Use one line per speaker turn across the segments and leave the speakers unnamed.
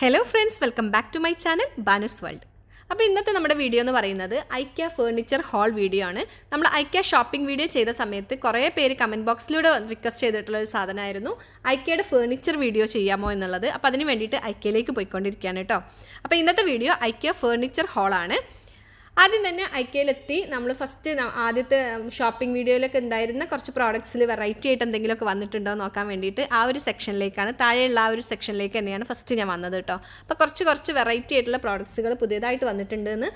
Hello friends welcome back to my channel Banas World അപ്പോൾ ഇന്നത്തെ നമ്മുടെ വീഡിയോ എന്ന് പറയുന്നത് ഐക്യ ഫേർണിച്ചർ ഹാൾ വീഡിയോ ആണ്. നമ്മൾ ഐക്യ ഷോപ്പിംഗ് വീഡിയോ ചെയ്ത സമയത്ത് കുറേ പേര് കമന്റ് ബോക്സിലൂടെ റിക്വസ്റ്റ് ചെയ്തിട്ടുള്ള ഒരു സാധനമായിരുന്നു. ഐക്യയുടെ ഫേർണിച്ചർ വീഡിയോ ചെയ്യാമോ എന്നുള്ളത്. അപ്പോൾ അതിന് വേണ്ടിയിട്ട് ഐക്യയിലേക്ക് പോയിക്കൊണ്ടിരിക്കുകയാണ് കേട്ടോ. അപ്പോൾ ഇന്നത്തെ വീഡിയോ ഐക്യ ഫേർണിച്ചർ ഹാളാണ് ആദ്യം തന്നെ ഐക്കയിലെത്തി നമ്മൾ ഫസ്റ്റ് ആദ്യത്തെ ഷോപ്പിംഗ് വീഡിയോയിലൊക്കെ ഉണ്ടായിരുന്ന കുറച്ച് പ്രോഡക്ട്സിൽ വെറൈറ്റി ആയിട്ട് എന്തെങ്കിലുമൊക്കെ വന്നിട്ടുണ്ടോ നോക്കാൻ വേണ്ടിയിട്ട് ആ ഒരു സെക്ഷനിലേക്കാണ് താഴെയുള്ള ആ ഒരു സെക്ഷനിലേക്ക് തന്നെയാണ് ഫസ്റ്റ് ഞാൻ വന്നത് കേട്ടോ അപ്പോൾ കുറച്ച് കുറച്ച് വെറൈറ്റി ആയിട്ടുള്ള പ്രോഡക്ട്സുകൾ പുതിയതായിട്ട് വന്നിട്ടുണ്ടെന്ന്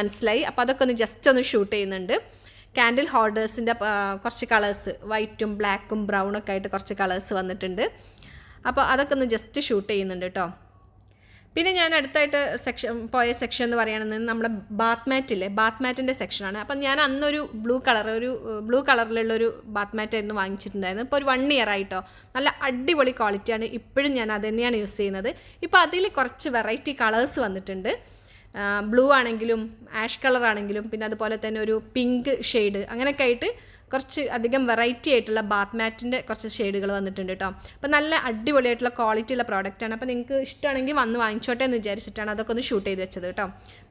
മനസ്സിലായി. അപ്പോൾ അതൊക്കെ ഒന്ന് ജസ്റ്റ് ഒന്ന് ഷൂട്ട് ചെയ്യുന്നുണ്ട്. കാൻഡിൽ ഹോൾഡേഴ്സിന്റെ കുറച്ച് കളേഴ്സ് വൈറ്റും ബ്ലാക്കും ബ്രൗണൊക്കെ ആയിട്ട് കുറച്ച് കളേഴ്സ് വന്നിട്ടുണ്ട്. അപ്പോൾ അതൊക്കെ ഒന്ന് ജസ്റ്റ് ഷൂട്ട് ചെയ്യുന്നുണ്ട് കേട്ടോ പിന്നെ ഞാൻ അടുത്തായിട്ട് സെക്ഷൻ പോയ സെക്ഷൻ എന്ന് പറയുകയാണെന്ന് നമ്മുടെ ബാത്ത് മാറ്റില്ലേ ബാത്ത് മാറ്റിന്റെ സെക്ഷനാണ് അപ്പം ഞാൻ അന്നൊരു ബ്ലൂ കളർ ഒരു ബ്ലൂ കളറിലുള്ള ഒരു ബാത്ത് മാറ്റ് വാങ്ങിച്ചിട്ടുണ്ടായിരുന്നു ഇപ്പോൾ ഒരു വൺ ഇയർ ആയിട്ടോ. നല്ല അടിപൊളി ക്വാളിറ്റിയാണ് ഇപ്പോഴും ഞാൻ അത് തന്നെയാണ് യൂസ് ചെയ്യുന്നത്. ഇപ്പോൾ അതിൽ കുറച്ച് വെറൈറ്റി കളേഴ്സ് വന്നിട്ടുണ്ട്. ബ്ലൂ ആണെങ്കിലും ആഷ് കളർ ആണെങ്കിലും പിന്നെ അതുപോലെ തന്നെ ഒരു പിങ്ക് ഷെയ്ഡ് അങ്ങനെയൊക്കെ ആയിട്ട് കുറച്ച് അധികം വെറൈറ്റി ആയിട്ടുള്ള ബാത്ത് മാറ്റിന്റെ കുറച്ച് ഷെയ്ഡുകൾ വന്നിട്ടുണ്ട് കേട്ടോ അപ്പോൾ നല്ല അടിപൊളിയായിട്ടുള്ള ക്വാളിറ്റി ഉള്ള പ്രോഡക്റ്റാണ് അപ്പോൾ നിങ്ങൾക്ക് ഇഷ്ടമാണെങ്കിൽ വന്ന് വാങ്ങിച്ചോട്ടെ എന്ന് വിചാരിച്ചിട്ടാണ് അതൊക്കെ ഒന്ന് ഷൂട്ട് ചെയ്ത് വെച്ചത് കേട്ടോ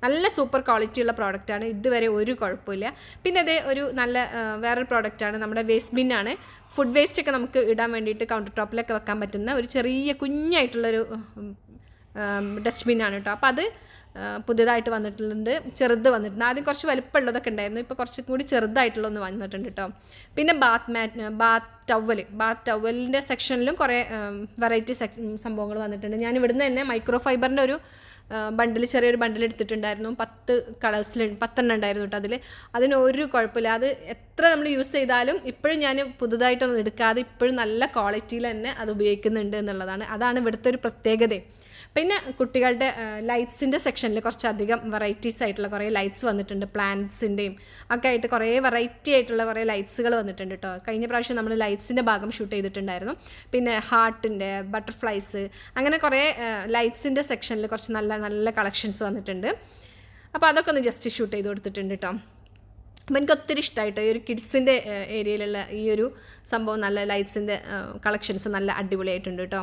നല്ല സൂപ്പർ ക്വാളിറ്റി ഉള്ള പ്രോഡക്റ്റാണ് ഇതുവരെ ഒരു കുഴപ്പമില്ല. പിന്നെ അതേ ഒരു നല്ല വേറൊരു പ്രോഡക്റ്റാണ് നമ്മുടെ വേസ്റ്റ് ബിന്നാണ് ഫുഡ് വേസ്റ്റ് ഒക്കെ നമുക്ക് ഇടാൻ വേണ്ടിയിട്ട് കൗണ്ടർ ടോപ്പിലൊക്കെ വെക്കാൻ പറ്റുന്ന ഒരു ചെറിയ കുഞ്ഞായിട്ടുള്ളൊരു ഡസ്റ്റ്ബിൻ ആണ് കേട്ടോ അപ്പോൾ അത് പുതിയതായിട്ട് വന്നിട്ടുണ്ട് ചെറുത് വന്നിട്ടുണ്ട്. ആദ്യം കുറച്ച് വലുപ്പമുള്ളതൊക്കെ ഉണ്ടായിരുന്നു ഇപ്പോൾ കുറച്ചും കൂടി ചെറുതായിട്ടുള്ള ഒന്ന് വന്നിട്ടുണ്ട് കേട്ടോ പിന്നെ bath mat bath towel bath ടവലിന്റെ സെക്ഷനിലും കുറേ വെറൈറ്റി സെക് സംഭവങ്ങൾ വന്നിട്ടുണ്ട്. ഞാൻ ഇവിടുന്ന് തന്നെ മൈക്രോ ഫൈബറിന്റെ ഒരു ബണ്ടിൽ ചെറിയൊരു ബണ്ടിൽ എടുത്തിട്ടുണ്ടായിരുന്നു. പത്ത് കളേഴ്സിൽ പത്തെണ്ണം ഉണ്ടായിരുന്നു കേട്ടോ അതിൽ അതിന് ഒരു കുഴപ്പമില്ല. അത് എത്ര നമ്മൾ യൂസ് ചെയ്താലും ഇപ്പോഴും ഞാൻ പുതുതായിട്ടൊന്നും എടുക്കാതെ ഇപ്പോഴും നല്ല ക്വാളിറ്റിയിൽ തന്നെ അത് ഉപയോഗിക്കുന്നുണ്ട് എന്നുള്ളതാണ്. അതാണ് ഇവിടുത്തെ ഒരു പ്രത്യേകത പിന്നെ കുട്ടികളുടെ ലൈറ്റ്സിന്റെ സെക്ഷനിൽ കുറച്ചധികം വെറൈറ്റീസ് ആയിട്ടുള്ള കുറേ ലൈറ്റ്സ് വന്നിട്ടുണ്ട്. പ്ലാന്റ്സിന്റെയും ഒക്കെ ആയിട്ട് കുറേ വെറൈറ്റി ആയിട്ടുള്ള കുറേ ലൈറ്റ്സുകൾ വന്നിട്ടുണ്ട് കേട്ടോ കഴിഞ്ഞ പ്രാവശ്യം നമ്മൾ ലൈറ്റ്സിന്റെ ഭാഗം ഷൂട്ട് ചെയ്തിട്ടുണ്ടായിരുന്നു. പിന്നെ ഹാർട്ടിന്റെ ബട്ടർഫ്ലൈസ് അങ്ങനെ കുറേ ലൈറ്റ്സിന്റെ സെക്ഷനിൽ കുറച്ച് നല്ല നല്ല കളക്ഷൻസ് വന്നിട്ടുണ്ട്. അപ്പോൾ അതൊക്കെ ഒന്ന് ജസ്റ്റ് ഷൂട്ട് ചെയ്ത് കൊടുത്തിട്ടുണ്ട് കേട്ടോ അപ്പം എനിക്ക് ഒത്തിരി ഇഷ്ടമായിട്ടോ ഈ ഒരു കിഡ്സിന്റെ ഏരിയയിലുള്ള ഈ ഒരു സംഭവം നല്ല ലൈറ്റ്സിന്റെ കളക്ഷൻസ് നല്ല അടിപൊളിയായിട്ടുണ്ട് കേട്ടോ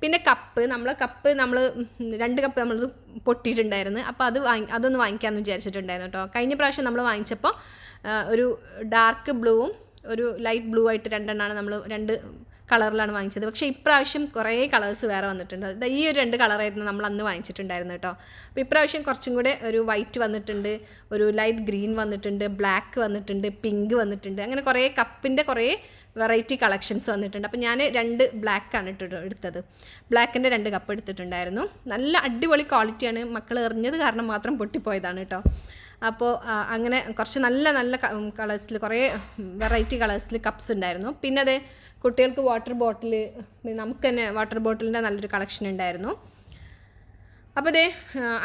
പിന്നെ കപ്പ് നമ്മൾ കപ്പ് നമ്മൾ രണ്ട് കപ്പ് നമ്മൾ പൊട്ടിയിട്ടുണ്ടായിരുന്നു. അപ്പോൾ അത് വാങ്ങി അതൊന്ന് വാങ്ങിക്കാമെന്ന് വിചാരിച്ചിട്ടുണ്ടായിരുന്നു കേട്ടോ കഴിഞ്ഞ പ്രാവശ്യം നമ്മൾ വാങ്ങിച്ചപ്പോൾ ഒരു ഡാർക്ക് ബ്ലൂവും ഒരു ലൈറ്റ് ബ്ലൂ ആയിട്ട് രണ്ടെണ്ണമാണ് നമ്മൾ രണ്ട് കളറിലാണ് വാങ്ങിച്ചത്. പക്ഷേ ഇപ്രാവശ്യം കുറേ കളേഴ്സ് വേറെ വന്നിട്ടുണ്ട്. ഈ ഒരു രണ്ട് കളറായിരുന്നു നമ്മൾ അന്ന് വാങ്ങിച്ചിട്ടുണ്ടായിരുന്നു കേട്ടോ. അപ്പോൾ ഇപ്രാവശ്യം കുറച്ചും കൂടെ ഒരു വൈറ്റ് വന്നിട്ടുണ്ട് ഒരു ലൈറ്റ് ഗ്രീൻ വന്നിട്ടുണ്ട് ബ്ലാക്ക് വന്നിട്ടുണ്ട് പിങ്ക് വന്നിട്ടുണ്ട്. അങ്ങനെ കുറേ കപ്പിന്റെ കുറേ വെറൈറ്റി കളക്ഷൻസ് വന്നിട്ടുണ്ട്. അപ്പോൾ ഞാൻ രണ്ട് ബ്ലാക്കാണ് ഇട്ടിട്ട് എടുത്തത്. ബ്ലാക്കിന്റെ രണ്ട് കപ്പ് എടുത്തിട്ടുണ്ടായിരുന്നു. നല്ല അടിപൊളി ക്വാളിറ്റിയാണ്. മക്കൾ എറിഞ്ഞത് കാരണം മാത്രം പൊട്ടിപ്പോയതാണ് കേട്ടോ. അപ്പോൾ അങ്ങനെ കുറച്ച് നല്ല നല്ല കളേഴ്സിൽ കുറേ വെറൈറ്റി കളേഴ്സിൽ കപ്സ് ഉണ്ടായിരുന്നു. പിന്നെ അതെ കുട്ടികൾക്ക് വാട്ടർ ബോട്ടിൽ നമുക്ക് തന്നെ വാട്ടർ ബോട്ടിലിന്റെ നല്ലൊരു കളക്ഷൻ ഉണ്ടായിരുന്നു. അപ്പോൾ ദേ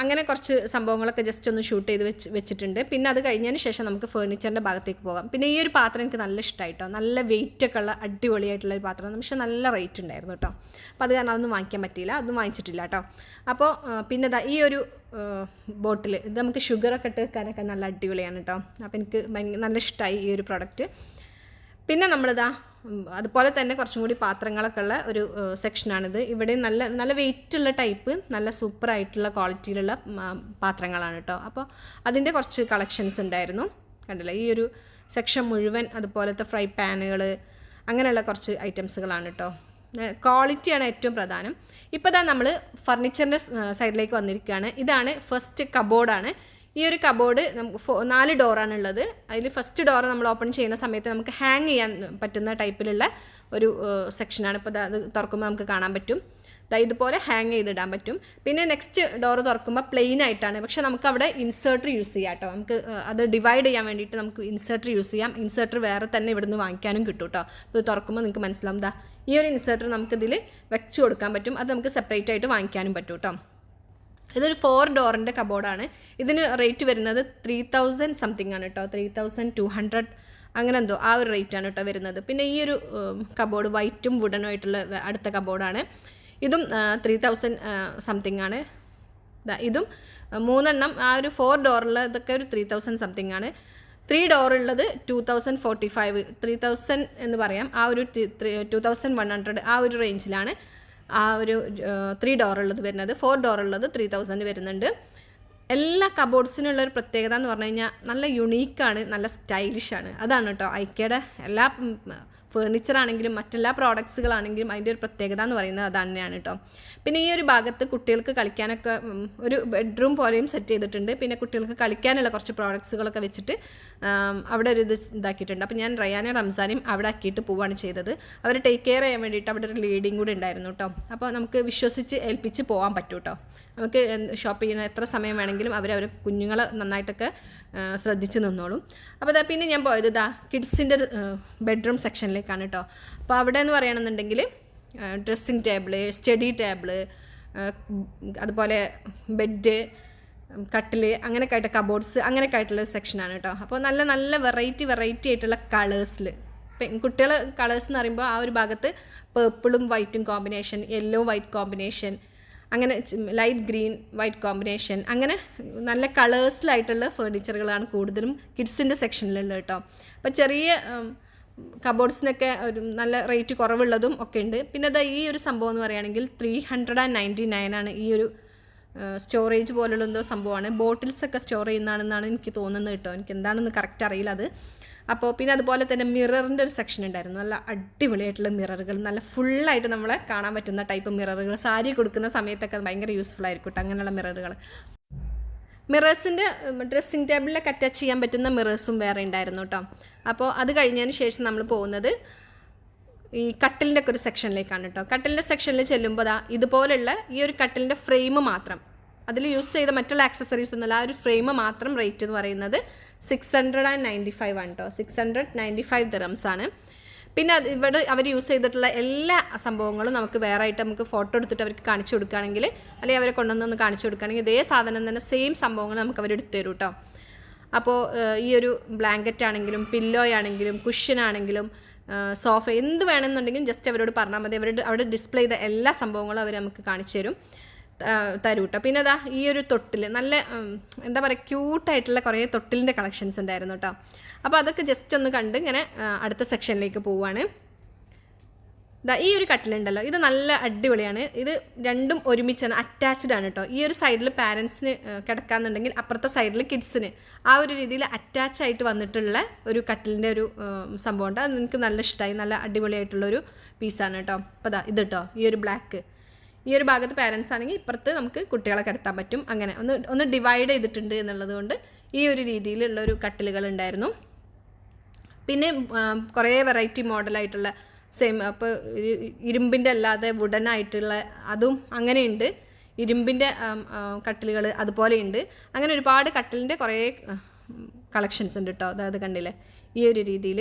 അങ്ങനെ കുറച്ച് സംഭവങ്ങളൊക്കെ ജസ്റ്റ് ഒന്ന് ഷൂട്ട് ചെയ്ത് വെച്ച് വെച്ചിട്ടുണ്ട്. പിന്നെ അത് കഴിഞ്ഞതിന് ശേഷം നമുക്ക് ഫേർണിച്ചറിന്റെ ഭാഗത്തേക്ക് പോകാം. പിന്നെ ഈ ഒരു പാത്രം എനിക്ക് നല്ല ഇഷ്ടമായിട്ടോ നല്ല വെയിറ്റ് ഒക്കെ ഉള്ള അടിപൊളിയായിട്ടുള്ള ഒരു പാത്രം പക്ഷേ നല്ല റേറ്റ് ഉണ്ടായിരുന്നു കേട്ടോ. അപ്പോൾ അത് കാരണം അതൊന്നും വാങ്ങിക്കാൻ പറ്റിയില്ല. അതൊന്നും വാങ്ങിച്ചിട്ടില്ല കേട്ടോ. അപ്പോൾ പിന്നെ ഈ ഒരു ബോട്ടിൽ ഇത് നമുക്ക് ഷുഗറൊക്കെ ഇട്ട് വെക്കാനൊക്കെ നല്ല അടിപൊളിയാണ് കേട്ടോ. അപ്പോൾ എനിക്ക് നല്ല ഇഷ്ടമായി ഈ ഒരു പ്രോഡക്റ്റ് പിന്നെ നമ്മളിതാ അതുപോലെ തന്നെ കുറച്ചും കൂടി പാത്രങ്ങളൊക്കെ ഉള്ള ഒരു സെക്ഷനാണിത് ഇവിടെ നല്ല നല്ല വെയിറ്റ് ഉള്ള ടൈപ്പ് നല്ല സൂപ്പർ ആയിട്ടുള്ള ക്വാളിറ്റിയിലുള്ള പാത്രങ്ങളാണ് കേട്ടോ അപ്പോൾ അതിന്റെ കുറച്ച് കളക്ഷൻസ് ഉണ്ടായിരുന്നു. കണ്ടില്ലേ? ഈ ഒരു സെക്ഷൻ മുഴുവൻ അതുപോലത്തെ ഫ്രൈ പാനുകൾ അങ്ങനെയുള്ള കുറച്ച് ഐറ്റംസുകളാണ് കേട്ടോ ക്വാളിറ്റിയാണ് ഏറ്റവും പ്രധാനം. ഇപ്പോൾ ഇതാ നമ്മൾ ഫർണിച്ചറിന്റെ സൈഡിലേക്ക് വന്നിരിക്കുകയാണ്. ഇതാണ് ഫസ്റ്റ് കബോർഡാണ് ഈ ഒരു കബോർഡ് നമുക്ക് നാല് ഡോറാണുള്ളത് അതിൽ ഫസ്റ്റ് ഡോർ നമ്മൾ ഓപ്പൺ ചെയ്യുന്ന സമയത്ത് നമുക്ക് ഹാങ് ചെയ്യാൻ പറ്റുന്ന ടൈപ്പിലുള്ള ഒരു സെക്ഷനാണ് ഇപ്പോൾ അത് തുറക്കുമ്പോൾ നമുക്ക് കാണാൻ പറ്റും. ഇതുപോലെ ഹാങ് ചെയ്തിടാൻ പറ്റും. പിന്നെ നെക്സ്റ്റ് ഡോർ തുറക്കുമ്പോൾ പ്ലെയിൻ ആയിട്ടാണ്. പക്ഷെ നമുക്ക് അവിടെ ഇൻസേർട്ടർ യൂസ് ചെയ്യാം കേട്ടോ. നമുക്ക് അത് ഡിവൈഡ് ചെയ്യാൻ വേണ്ടിയിട്ട് നമുക്ക് ഇൻസേർട്ടർ യൂസ് ചെയ്യാം. ഇൻസേർട്ടർ വേറെ തന്നെ ഇവിടുന്ന് വാങ്ങിക്കാനും കിട്ടും കേട്ടോ. ഇത് തുറക്കുമ്പോൾ നിങ്ങൾക്ക് മനസ്സിലാവും. ദാ ഈ ഒരു ഇൻസേർട്ടർ നമുക്കിതിൽ വെച്ച് കൊടുക്കാൻ പറ്റും. അത് നമുക്ക് സെപ്പറേറ്റ് ആയിട്ട് വാങ്ങിക്കാനും പറ്റും കേട്ടോ. ഇതൊരു ഫോർ ഡോറിന്റെ കബോർഡാണ് ഇതിന് റേറ്റ് വരുന്നത് ത്രീ തൗസൻഡ് സംതിങ് ആണ് കേട്ടോ ത്രീ തൗസൻഡ് ടു ഹൺഡ്രഡ് അങ്ങനെ എന്തോ ആ ഒരു റേറ്റ് ആണ് കേട്ടോ വരുന്നത്. പിന്നെ ഈ ഒരു കബോർഡ് വൈറ്റും വുഡനും ആയിട്ടുള്ള അടുത്ത കബോർഡാണ് ഇതും ത്രീ തൗസൻഡ് സംതിങ് ആണ്. ഇതും മൂന്നെണ്ണം ആ ഒരു ഫോർ ഡോറുള്ള ഇതൊക്കെ ഒരു ത്രീ തൗസൻഡ് സംതിങ് ആണ്. Three ഡോറുള്ളത് two thousand forty five three thousand എന്ന് പറയാം. ആ ഒരു ടു തൗസൻഡ് വൺ ഹൺഡ്രഡ് ആ ഒരു റേഞ്ചിലാണ് ആ ഒരു ത്രീ ഡോർ ഉള്ളത് വരുന്നത്. ഫോർ ഡോർ ഉള്ളത് ത്രീ തൗസൻഡ് വരുന്നുണ്ട്. എല്ലാ കബോർഡ്സിനുള്ള ഒരു പ്രത്യേകത എന്ന് പറഞ്ഞു കഴിഞ്ഞാൽ നല്ല യുണീക്കാണ് നല്ല സ്റ്റൈലിഷാണ് അതാണ് കേട്ടോ ഐക്കയുടെ എല്ലാ ഫേർണിച്ചർ ആണെങ്കിലും മറ്റെല്ലാ പ്രോഡക്ട്സുകളാണെങ്കിലും അതിന്റെ ഒരു പ്രത്യേകത എന്ന് പറയുന്നത് അത് തന്നെയാണ് കേട്ടോ പിന്നെ ഈ ഒരു ഭാഗത്ത് കുട്ടികൾക്ക് കളിക്കാനൊക്കെ ഒരു ബെഡ്റൂം പോലെയും സെറ്റ് ചെയ്തിട്ടുണ്ട്. പിന്നെ കുട്ടികൾക്ക് കളിക്കാനുള്ള കുറച്ച് പ്രോഡക്ട്സുകളൊക്കെ വെച്ചിട്ട് അവിടെ ഒരു ഇത് ഇതാക്കിയിട്ടുണ്ട്. അപ്പോൾ ഞാൻ റയാനും റംസാനെയും അവിടെ ആക്കിയിട്ട് പോവുകയാണ് ചെയ്തത്. അവർ ടേക്ക് കെയർ ചെയ്യാൻ വേണ്ടിയിട്ട് അവിടെ ഒരു ലീഡിങ് കൂടി ഉണ്ടായിരുന്നു കേട്ടോ അപ്പോൾ നമുക്ക് വിശ്വസിച്ച് ഏൽപ്പിച്ച് പോകാൻ പറ്റും കേട്ടോ നമുക്ക് ഷോപ്പ് ചെയ്യുന്ന എത്ര സമയം വേണമെങ്കിലും അവർ അവർ കുഞ്ഞുങ്ങളെ നന്നായിട്ടൊക്കെ ശ്രദ്ധിച്ച് നിന്നോളും. അപ്പോൾ ഇതാ പിന്നെ ഞാൻ പോയത് ഇതാ കിഡ്സിന്റെ ബെഡ്റൂം സെക്ഷനിലേക്കാണ് കേട്ടോ അപ്പോൾ അവിടെ എന്ന് പറയുകയാണെന്നുണ്ടെങ്കിൽ ഡ്രസ്സിങ് ടേബിൾ സ്റ്റഡി ടേബിൾ അതുപോലെ ബെഡ് കട്ടിൽ അങ്ങനെയൊക്കെ ആയിട്ട് കബോർഡ്സ് അങ്ങനെയൊക്കെ ആയിട്ടുള്ള സെക്ഷനാണ് കേട്ടോ. അപ്പോൾ നല്ല നല്ല വെറൈറ്റി വെറൈറ്റി ആയിട്ടുള്ള കളേഴ്സിൽ കുട്ടികൾ കളേഴ്സ് എന്ന് പറയുമ്പോൾ ആ ഒരു ഭാഗത്ത് പേർപ്പിളും വൈറ്റും കോമ്പിനേഷൻ യെല്ലോ വൈറ്റ് കോമ്പിനേഷൻ അങ്ങനെ ലൈറ്റ് ഗ്രീൻ വൈറ്റ് കോമ്പിനേഷൻ അങ്ങനെ നല്ല കളേഴ്സിലായിട്ടുള്ള ഫേർണിച്ചറുകളാണ് കൂടുതലും കിഡ്സിന്റെ സെക്ഷനിലുള്ളത് കേട്ടോ. അപ്പോൾ ചെറിയ കബോർഡ്സിനൊക്കെ ഒരു നല്ല റേറ്റ് കുറവുള്ളതും ഒക്കെ ഉണ്ട്. പിന്നെ അത് ഈ ഒരു സംഭവം എന്ന് പറയുകയാണെങ്കിൽ ത്രീ ഹൺഡ്രഡ് ആൻഡ് നയന്റി നയനാണ് ഈ ഒരു സ്റ്റോറേജ് പോലുള്ള എന്തോ സംഭവമാണ്. ബോട്ടിൽസ് ഒക്കെ സ്റ്റോർ ചെയ്യുന്നതാണെന്നാണ് എനിക്ക് തോന്നുന്നത് കേട്ടോ. എനിക്ക് എന്താണെന്ന് കറക്റ്റ് അറിയില്ല അത്. അപ്പോൾ പിന്നെ അതുപോലെ തന്നെ മിററിന്റെ ഒരു സെക്ഷൻ ഉണ്ടായിരുന്നു. നല്ല അടിപൊളിയായിട്ടുള്ള മിററുകൾ. നല്ല ഫുള്ളായിട്ട് നമ്മളെ കാണാൻ പറ്റുന്ന ടൈപ്പ് മിററുകൾ സാരി കൊടുക്കുന്ന സമയത്തൊക്കെ ഭയങ്കര യൂസ്ഫുൾ ആയിരിക്കും അങ്ങനെയുള്ള മിററുകൾ. മിറേഴ്സിന്റെ ഡ്രസ്സിങ് ടേബിളിലൊക്കെ അറ്റാച്ച് ചെയ്യാൻ പറ്റുന്ന മിറേഴ്സും വേറെ ഉണ്ടായിരുന്നു കേട്ടോ. അപ്പോൾ അത് കഴിഞ്ഞതിന് ശേഷം നമ്മൾ പോകുന്നത് ഈ കട്ടിലിന്റെ ഒക്കെ ഒരു സെക്ഷനിലേക്കാണ് കേട്ടോ. കട്ടിലിന്റെ സെക്ഷനിൽ ചെല്ലുമ്പോൾ ദാ ഇതുപോലുള്ള ഈ ഒരു കട്ടിലിന്റെ ഫ്രെയിം മാത്രം അതിൽ യൂസ് ചെയ്ത മറ്റുള്ള ആക്സസറീസ് ഒന്നുമില്ല ആ ഒരു ഫ്രെയിം മാത്രം റേറ്റ് എന്ന് പറയുന്നത് six hundred and ninety five ആണ് കേട്ടോ. Six hundred ninety five dirhams ആണ്. പിന്നെ അത് ഇവിടെ അവർ യൂസ് ചെയ്തിട്ടുള്ള എല്ലാ സംഭവങ്ങളും നമുക്ക് വേറെ ആയിട്ട് നമുക്ക് ഫോട്ടോ എടുത്തിട്ട് അവർക്ക് കാണിച്ചു കൊടുക്കുകയാണെങ്കിൽ അല്ലെങ്കിൽ അവരെ കൊണ്ടുവന്നൊന്ന് കാണിച്ചു കൊടുക്കുകയാണെങ്കിൽ ഇതേ സാധനം തന്നെ സെയിം സംഭവങ്ങൾ നമുക്ക് അവർ എടുത്തു തരും കേട്ടോ അപ്പോൾ ഈ ഒരു ബ്ലാങ്കറ്റ് ആണെങ്കിലും പില്ലോ ആണെങ്കിലും കുഷ്യൻ ആണെങ്കിലും സോഫ എന്ത് വേണമെന്നുണ്ടെങ്കിലും ജസ്റ്റ് അവരോട് പറഞ്ഞാൽ മതി. അവരുടെ അവിടെ ഡിസ്പ്ലേ ചെയ്ത എല്ലാ സംഭവങ്ങളും അവർ നമുക്ക് കാണിച്ചു തരും. തരും കേട്ടോ പിന്നെ അതാ ഈ ഒരു തൊട്ടിൽ നല്ല എന്താ പറയുക ക്യൂട്ടായിട്ടുള്ള കുറേ തൊട്ടിലിന്റെ കളക്ഷൻസ് ഉണ്ടായിരുന്നു കേട്ടോ അപ്പോൾ അതൊക്കെ ജസ്റ്റ് ഒന്ന് കണ്ട് ഇങ്ങനെ അടുത്ത സെക്ഷനിലേക്ക് പോവുകയാണ് ദാ ഈ ഒരു കട്ടിലുണ്ടല്ലോ. ഇത് നല്ല അടിപൊളിയാണ്. ഇത് രണ്ടും ഒരുമിച്ചാണ് അറ്റാച്ച്ഡ് ആണ് കേട്ടോ ഈ ഒരു സൈഡിൽ പാരൻസിന് കിടക്കാന്നുണ്ടെങ്കിൽ അപ്പുറത്തെ സൈഡിൽ കിഡ്സിന് ആ ഒരു രീതിയിൽ അറ്റാച്ച് ആയിട്ട് വന്നിട്ടുള്ള ഒരു കട്ടിലിന്റെ ഒരു സംഭവം ഉണ്ട് അത് എനിക്ക് നല്ല ഇഷ്ടമായി നല്ല അടിപൊളിയായിട്ടുള്ളൊരു പീസാണ് കേട്ടോ അപ്പോൾ ദാ ഇത് കേട്ടോ ഈ ഒരു ബ്ലാക്ക് ഈ ഒരു ഭാഗത്ത് പാരൻസ് ആണെങ്കിൽ ഇപ്പുറത്ത് നമുക്ക് കുട്ടികളെ കിടത്താൻ പറ്റും. അങ്ങനെ ഒന്ന് ഒന്ന് ഡിവൈഡ് ചെയ്തിട്ടുണ്ട് എന്നുള്ളത് കൊണ്ട് ഈ ഒരു രീതിയിലുള്ള ഒരു കട്ടിലുകൾ ഉണ്ടായിരുന്നു. പിന്നെ കുറേ വെറൈറ്റി മോഡലായിട്ടുള്ള സെയിം അപ്പോൾ ഇരുമ്പിന്റെ അല്ലാതെ വുഡൻ ആയിട്ടുള്ള അതും അങ്ങനെയുണ്ട്. ഇരുമ്പിന്റെ കട്ടിലുകൾ അതുപോലെയുണ്ട് അങ്ങനെ ഒരുപാട് കട്ടിലിന്റെ കുറേ കളക്ഷൻസ് ഉണ്ട് കേട്ടോ അതായത് കണ്ടില്ലേ? ഈ ഒരു രീതിയിൽ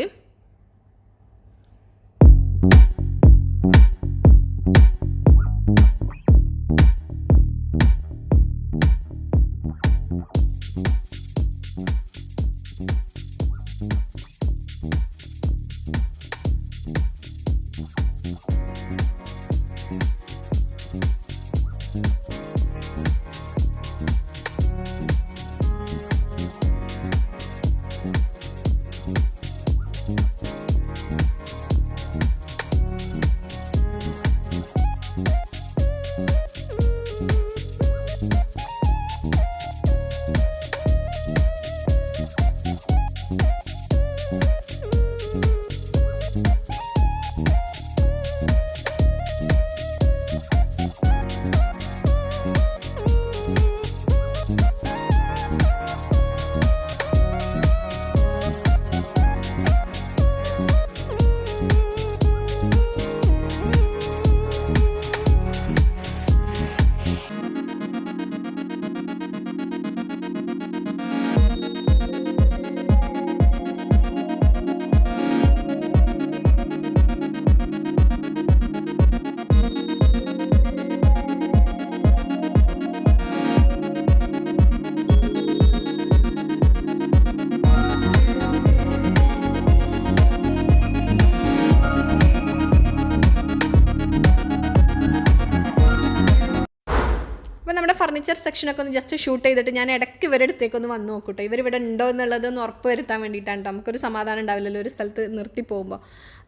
ഫർണിച്ചർ സെക്ഷനൊക്കെ ഒന്ന് ജസ്റ്റ് ഷൂട്ട് ചെയ്തിട്ട് ഞാൻ ഇടയ്ക്ക് ഇവരുടെ അടുത്തേക്ക് ഒന്ന് വന്ന് നോക്കൂട്ടോ. ഇവരിവിടെ ഉണ്ടോ എന്നുള്ളത് ഒന്ന് ഉറപ്പ് വരുത്താൻ വേണ്ടിയിട്ടാണ് ട്ടോ. നമുക്കൊരു സമാധാനം ഉണ്ടാവില്ലല്ലോ ഒരു സ്ഥലത്ത് നിർത്തി പോകുമ്പോൾ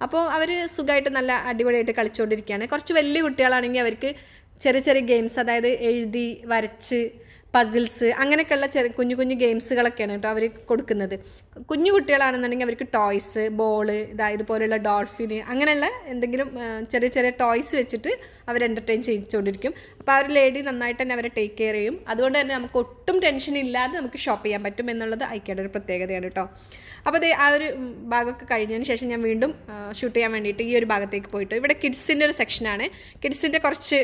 അപ്പോൾ അവർ സുഖമായിട്ട് നല്ല അടിപൊളിയായിട്ട് കളിച്ചുകൊണ്ടിരിക്കുകയാണ് കുറച്ച് വലിയ കുട്ടികളാണെങ്കിൽ അവർക്ക് ചെറിയ ചെറിയ ഗെയിംസ് അതായത് എഴുതി വരച്ച് പസിൽസ് അങ്ങനെയൊക്കെയുള്ള ചെറിയ കുഞ്ഞു കുഞ്ഞു ഗെയിംസുകളൊക്കെയാണ് കേട്ടോ അവർ കൊടുക്കുന്നത്. കുഞ്ഞു കുട്ടികളാണെന്നുണ്ടെങ്കിൽ അവർക്ക് ടോയ്സ് ബോൾ ഇതാ ഇതുപോലെയുള്ള ഡോൾഫിന് അങ്ങനെയുള്ള എന്തെങ്കിലും ചെറിയ ചെറിയ ടോയ്സ് വെച്ചിട്ട് അവർ എന്റർടൈൻ ചെയ്യിച്ചുകൊണ്ടിരിക്കും അപ്പോൾ ആ ഒരു ലേഡി നന്നായിട്ട് തന്നെ അവരെ ടേക്ക് കെയർ ചെയ്യും. അതുകൊണ്ട് തന്നെ നമുക്ക് ഒട്ടും ടെൻഷൻ ഇല്ലാതെ നമുക്ക് ഷോപ്പ് ചെയ്യാൻ പറ്റും എന്നുള്ളത് ഐക്യയുടെ ഒരു പ്രത്യേകതയാണ് കേട്ടോ. അപ്പോൾ ദേ ആ ഒരു ഭാഗമൊക്കെ കഴിഞ്ഞതിന് ശേഷം ഞാൻ വീണ്ടും ഷൂട്ട് ചെയ്യാൻ വേണ്ടിയിട്ട് ഈ ഒരു ഭാഗത്തേക്ക് പോയിട്ട് ഇവിടെ കിഡ്സിന്റെ ഒരു സെക്ഷനാണ് കിഡ്സിന്റെ കുറച്ച്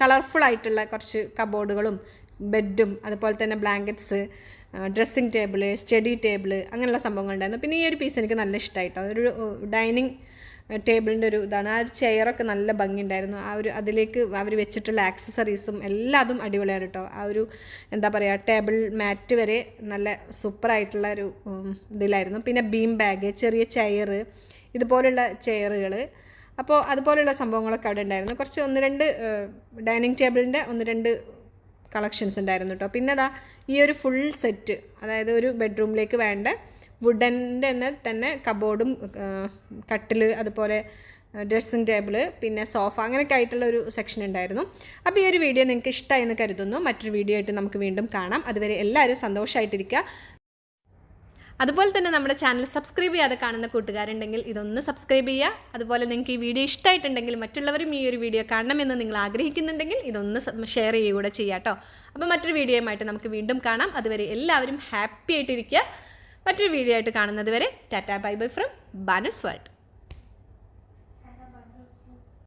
കളർഫുൾ ആയിട്ടുള്ള കുറച്ച് കബോർഡുകളും ബെഡും അതുപോലെ തന്നെ blankets dressing table study table അങ്ങനെയുള്ള സംഭവങ്ങളുണ്ടായിരുന്നു. പിന്നെ ഈ ഒരു പീസ് എനിക്ക് നല്ല ഇഷ്ടമായിട്ടോ അതൊരു ഡൈനിങ് ടേബിളിന്റെ ഒരു ഇതാണ്. ആ ഒരു ചെയറൊക്കെ നല്ല ഭംഗിയുണ്ടായിരുന്നു. ആ ഒരു അതിലേക്ക് അവർ വെച്ചിട്ടുള്ള ആക്സസറീസും എല്ലാതും അടിപൊളിയാണ് കേട്ടോ. ആ ഒരു എന്താ പറയുക ടേബിൾ മാറ്റ് വരെ നല്ല സൂപ്പറായിട്ടുള്ള ഒരു ഇതിലായിരുന്നു. പിന്നെ ബീം ബാഗ് ചെറിയ ചെയർ ഇതുപോലുള്ള ചെയറുകൾ അപ്പോൾ അതുപോലുള്ള സംഭവങ്ങളൊക്കെ അവിടെ ഉണ്ടായിരുന്നു. കുറച്ച് ഒന്ന് രണ്ട് ഡൈനിങ് ടേബിളിന്റെ ഒന്ന് രണ്ട് കളക്ഷൻസ് ഉണ്ടായിരുന്നു കേട്ടോ പിന്നെ അതാ ഈ ഒരു ഫുൾ സെറ്റ് അതായത് ഒരു ബെഡ്റൂമിലേക്ക് വേണ്ട വുഡന്റെ തന്നെ തന്നെ കബോർഡും കട്ടിൽ അതുപോലെ ഡ്രസ്സിങ് ടേബിൾ പിന്നെ സോഫ അങ്ങനെയൊക്കെ ആയിട്ടുള്ള ഒരു സെക്ഷൻ ഉണ്ടായിരുന്നു. അപ്പോൾ ഈ ഒരു വീഡിയോ നിങ്ങൾക്ക് ഇഷ്ടമായി എന്ന് കരുതുന്നു. മറ്റൊരു വീഡിയോ ആയിട്ട് നമുക്ക് വീണ്ടും കാണാം. അതുവരെ എല്ലാവരും സന്തോഷമായിട്ടിരിക്കുക അതുപോലെ തന്നെ നമ്മുടെ ചാനൽ സബ്സ്ക്രൈബ് ചെയ്യാതെ കാണുന്ന കൂട്ടുകാരുണ്ടെങ്കിൽ ഇതൊന്ന് സബ്സ്ക്രൈബ് ചെയ്യുക. അതുപോലെ നിങ്ങൾക്ക് ഈ വീഡിയോ ഇഷ്ടമായിട്ടുണ്ടെങ്കിൽ മറ്റുള്ളവരും ഈ ഒരു വീഡിയോ കാണണമെന്ന് നിങ്ങൾ ആഗ്രഹിക്കുന്നുണ്ടെങ്കിൽ ഇതൊന്ന് ഷെയർ ചെയ്യുക കൂടെ ചെയ്യാം കേട്ടോ. അപ്പോൾ മറ്റൊരു വീഡിയോയുമായിട്ട് നമുക്ക് വീണ്ടും കാണാം. അതുവരെ എല്ലാവരും ഹാപ്പി ആയിട്ടിരിക്കുക. മറ്റൊരു വീഡിയോ ആയിട്ട് കാണുന്നത് വരെ tata bye bye from Banas World.